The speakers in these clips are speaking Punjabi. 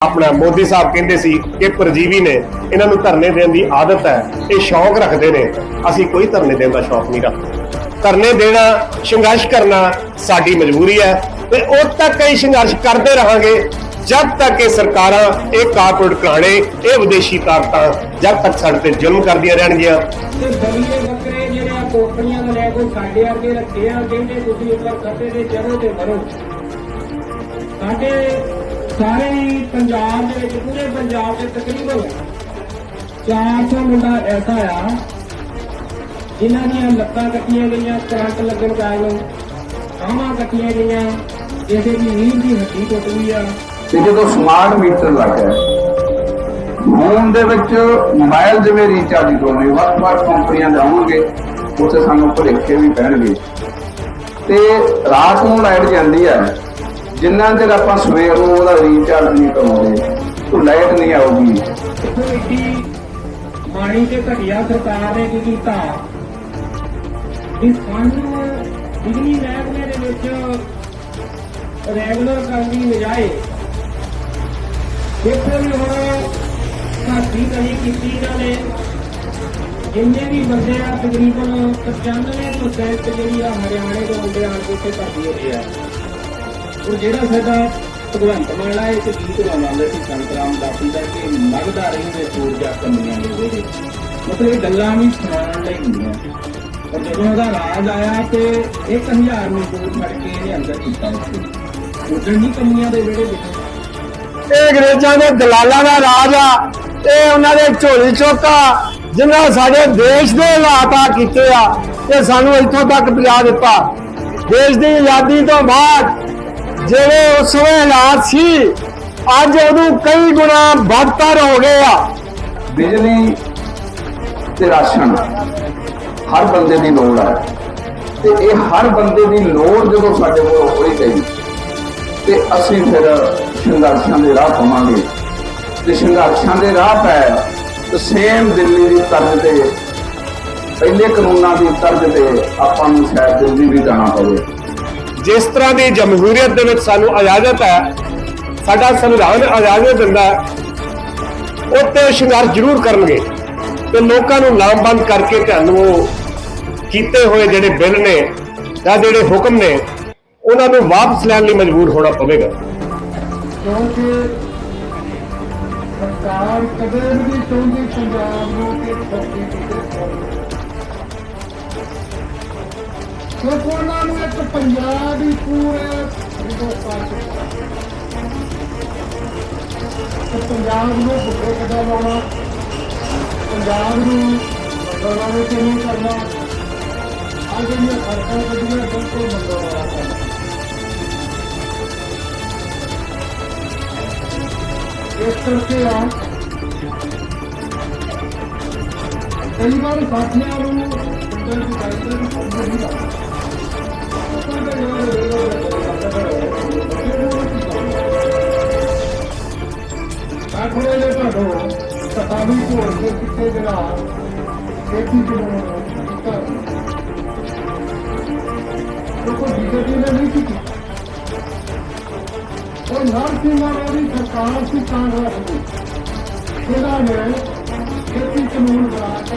ਆਪਣਾ ਮੋਦੀ ਸਾਹਿਬ ਕਹਿੰਦੇ ਸੀ ਕਿ ਪ੍ਰਜੀਵੀ ਨੇ ਇਹਨਾਂ ਨੂੰ ਧਰਨੇ ਦੇਣ ਦੀ ਆਦਤ ਹੈ, ਇਹ ਸ਼ੌਕ ਰੱਖਦੇ ਨੇ। ਅਸੀਂ ਕੋਈ ਧਰਨੇ ਦੇਣ ਦਾ ਸ਼ੌਕ ਨਹੀਂ ਰੱਖਦੇ। ਧਰਨੇ ਦੇਣਾ, ਸੰਘਰਸ਼ ਕਰਨਾ ਸਾਡੀ ਮਜਬੂਰੀ ਹੈ ਤੇ ਉਦ ਤੱਕ ਅਸੀਂ ਸੰਘਰਸ਼ ਕਰਦੇ ਰਹਾਂਗੇ, ਜਦ ਤੱਕ ਇਹ ਸਰਕਾਰਾਂ, ਇਹ ਕਾਰਪੋਰੇਟ ਘਰਾਣੇ, ਇਹ ਵਿਦੇਸ਼ੀ ਤਾਕਤਾਂ ਜਦ ਤੱਕ ਸਾਡੇ ਤੇ ਜ਼ੁਲਮ ਕਰਦੀਆਂ ਰਹਿਣਗੀਆਂ। ਤੇ ਦਲੀਏ ਬੱਕਰੇ ਜਿਹੜੇ ਆ ਕੋਠੜੀਆਂ ਲੈ ਕੇ ਸਾਡੇ ਅੱਗੇ ਰੱਖੇ ਆ, ਕਹਿੰਦੇ ਤੁਸੀਂ ਉੱਪਰ ਖੱਤੇ ਤੇ ਚੜੋ ਤੇ ਮਰੋ ਸਾਡੇ ਸਾਰੇ ਪੰਜਾਬ ਦੇ ਵਿੱਚ, ਪੂਰੇ ਪੰਜਾਬ ਦੇ ਤਕਰੀਬਨ 400 ਮੁੰਡਾ ਐਸਾ ਆ, ਜਿਨ੍ਹਾਂ ਦੀਆਂ ਲੱਤਾਂ ਕੱਟੀਆਂ ਗਈਆਂ, ਕਰੰਟ ਲੱਗਣ ਕਾਰਨ ਆਹਾਂ ਕੱਟੀਆਂ ਗਈਆਂ, ਕਿਸੇ ਦੀ ਨੀਂਦ ਦੀ ਹੱਡੀ ਟੁੱਟ ਗਈ ਆ। ਤੇ ਜਦੋਂ ਸਮਾਰਟ ਮੀਟਰ ਲੱਗਾ ਫੋਨ ਦੇ ਵਿੱਚ ਮੋਬਾਈਲ ਜਿਵੇਂ ਰੀਚਾਰਜ ਕਰਨੇ ਵੱਖ-ਵੱਖ ਕੰਪਨੀਆਂ ਦੇ ਆਉਣਗੇ ਉੱਥੇ ਸਾਨੂੰ ਭੁਲੇਖੇ ਵੀ ਪੈਣਗੇ। ਤੇ ਰਾਤ ਨੂੰ ਲਾਈਟ ਜਾਂਦੀ ਹੈ ਜਿੰਨਾ ਚਿਰ ਆਪਾਂ ਸਵੇਰ ਨੂੰ ਉਹਦਾ ਰੀਚਾਰਜ ਨਹੀਂ ਕਰਾਉਂਦੇ, ਉਹ ਲਾਈਟ ਨਹੀਂ ਆਊਗੀ। ਇੱਥੋਂ ਇੱਡੀ ਮਾੜੀ ਤੇ ਘਟੀਆ ਸਰਕਾਰ ਨੇ ਕੀ ਕੀਤਾ? ਵੀ ਸਾਨੂੰ ਬਿਜਲੀ ਮਹਿਕਮੇ ਦੇ ਵਿੱਚ ਰੈਗੂਲਰ ਕਰਨ ਦੀ ਬਜਾਏ ਦੇਖੋ ਵੀ ਹੁਣ ਸਾਡੀ ਕਲੀ ਕੀਤੀ ਇਹਨਾਂ ਨੇ ਜਿੰਨੇ ਵੀ ਬੰਦੇ ਆ ਤਕਰੀਬਨ 95% ਜਿਹੜੀ ਆ ਹਰਿਆਣੇ ਤੋਂ ਆਉਂਦੇ ਆਣ ਕੇ ਇੱਥੇ ਭਰਤੀ ਹੋ ਰਹੇ ਆ। ਉਹ ਜਿਹੜਾ ਸਾਡਾ ਭਗਵੰਤ ਮਾਨ ਆ ਇੱਕ ਗੀਤ ਗਾਉਂਦਾ ਸੀ ਸੰਤਰਾਮ ਦਾਸੀ ਦਾ ਕਿ ਲੱਗਦਾ ਰਹਿੰਦੇ ਸੂਰਜਾ ਕੰਨੀਆਂ ਦੇ ਵੇੜੇ ਮਤਲਬ ਇਹ ਗੱਲਾਂ ਵੀ ਸੁਣਾਉਣ ਲਈ ਹੁੰਦੀਆਂ ਪਰ ਜਦੋਂ ਉਹਦਾ ਰਾਜ ਆਇਆ ਤੇ 1000 ਮਜ਼ਦੂਰ ਫੜ ਕੇ ਇਹਨੇ ਅੰਦਰ ਕੀਤਾ ਉੱਥੇ ਉਦੋਂ ਹੀ ਕੰਨੀਆਂ ਦੇ ਵੇੜੇ ਵਿੱਚ। ਇਹ ਅੰਗਰੇਜ਼ਾਂ ਦੇ ਦਲਾਲਾਂ ਦਾ ਰਾਜ ਆ, ਇਹ ਉਹਨਾਂ ਦੇ ਝੋਲੀ ਚੋਕਾ ਜਿਨ੍ਹਾਂ ਸਾਡੇ ਦੇਸ਼ ਦੇ ਹਾਲਾਤ ਆ ਕੀਤੇ ਆ ਤੇ ਸਾਨੂੰ ਇੱਥੋਂ ਤੱਕ ਪਹੁੰਚਾ ਦਿੱਤਾ। ਦੇਸ਼ ਦੀ ਆਜ਼ਾਦੀ ਤੋਂ ਬਾਅਦ ਜਿਹੜੇ ਉਸ ਵੇਲੇ ਹਾਲਾਤ ਸੀ, ਅੱਜ ਉਹਨੂੰ ਕਈ ਗੁਣਾ ਬਦਤਰ ਹੋ ਗਏ ਆ। ਬਿਜਲੀ ਤੇ ਰਾਸ਼ਨ ਹਰ ਬੰਦੇ ਦੀ ਲੋੜ ਹੈ ਤੇ ਇਹ ਹਰ ਬੰਦੇ ਦੀ ਲੋੜ ਜਦੋਂ ਸਾਡੇ ਕੋਲ ਹੋਈ ਗਈ, ਤੇ ਅਸੀਂ ਫਿਰ ਸੰਘਰਸ਼ਾਂ ਦੇ ਰਾਹ ਪਾਵਾਂਗੇ। ਤੇ ਸੰਘਰਸ਼ਾਂ ਦੇ ਰਾਹ ਪੈ, ਤੇ ਸੇਮ ਦਿੱਲੀ ਦੀ ਤਰਜ਼ ਤੇ, ਪਹਿਲੇ ਕਾਨੂੰਨਾਂ ਦੀ ਤਰਜ਼ ਤੇ ਆਪਾਂ ਨੂੰ ਸ਼ਾਇਦ ਦਿੱਲੀ ਵੀ ਜਾਣਾ ਪਵੇ। ਜਿਸ ਤਰ੍ਹਾਂ ਦੀ ਜਮਹੂਰੀਅਤ ਦੇ ਵਿੱਚ ਸਾਨੂੰ ਇਜਾਜ਼ਤ ਹੈ, ਸਾਡਾ ਸੰਵਿਧਾਨ ਇਜਾਜ਼ਤ ਦਿੰਦਾ ਹੈ ਉੱਤੇ ਸੰਘਰਸ਼ ਜ਼ਰੂਰ ਕਰਨਗੇ ਤੇ ਲੋਕਾਂ ਨੂੰ ਲਾਮਬੰਦ ਕਰਕੇ ਤੁਹਾਨੂੰ ਉਹ ਕੀਤੇ ਹੋਏ ਜਿਹੜੇ ਬਿੱਲ ਨੇ ਜਾਂ ਜਿਹੜੇ ਹੁਕਮ ਨੇ, ਉਹਨਾਂ ਨੂੰ ਵਾਪਸ ਲੈਣ ਲਈ ਮਜਬੂਰ ਹੋਣਾ ਪਵੇਗਾ। ਕਿਉਂਕਿ ਸਰਕਾਰ ਕਦੇ ਵੀ ਨਹੀਂ ਚਾਹੁੰਦੀ ਪੰਜਾਬ ਨੂੰ ਕਿ ਧਰਤੀ ਤੇ ਕਿਉਂਕਿ ਉਹਨਾਂ ਨੂੰ ਇੱਕ ਪੰਜਾਬ ਹੀ ਪੂਰੇ ਹਿੰਦੁਸਤਾਨ ਚ ਪੰਜਾਬ ਨੂੰ ਬੁੱਢੇ ਕਦਾ ਲਾਉਣਾ? ਪੰਜਾਬ ਨੂੰ ਮੰਗਲਵਾਰ ਨੂੰ ਨਹੀਂ ਕਰਨਾ? ਅੱਜ ਜਿਹੜੀਆਂ ਸਰਕਾਰ ਕੱਢੀਆਂ ਬਿਲਕੁਲ ਮੰਗਲਵਾਰ ਕਰਨਾ ਇਸ ਕਰਕੇ ਆ, ਕਈ ਵਾਰ ਸਾਥੀਆਂ ਨੂੰ ਅੰਦਰ ਦੀ ਗੱਲ ਆਖਰੇ ਦੇ ਤੁਹਾਡੋ ਸਤਾਵੀ ਕੋਲ ਦੇ ਕਿਤੇ ਜਿਹੜਾ ਖੇਤੀ ਜਿਹਨੂੰ ਕੀਤਾ ਉਹ ਕੋਈ ਬੀਜੇਪੀ ਨੇ ਨਹੀਂ ਕੀਤੀ ਉਹ ਨਰਸਿੰਘ ਦੀ ਸਰਕਾਰ ਸੀ ਕਾਂਗਰਸ ਦੀ ਇਹਨਾਂ ਨੇ ਖੇਤੀ ਕਾਨੂੰਨ ਬਣਾ ਕੇ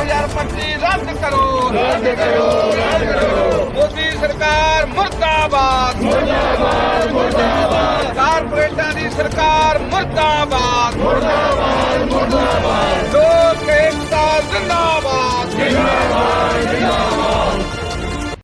2025 ਰੱਦ ਕਰੋ ਰੱਦ ਕਰੋ ਰੱਦ ਕਰੋ। ਮੋਦੀ ਸਰਕਾਰ ਮੁਰਦਾਬਾਦ। ਮੁਰਦਾਬਾਦ ਮੁਰਦਾਬਾਦ। ਕਾਰਪੋਰੇਟਾਂ ਦੀ ਸਰਕਾਰ ਮੁਰਦਾਬਾਦ।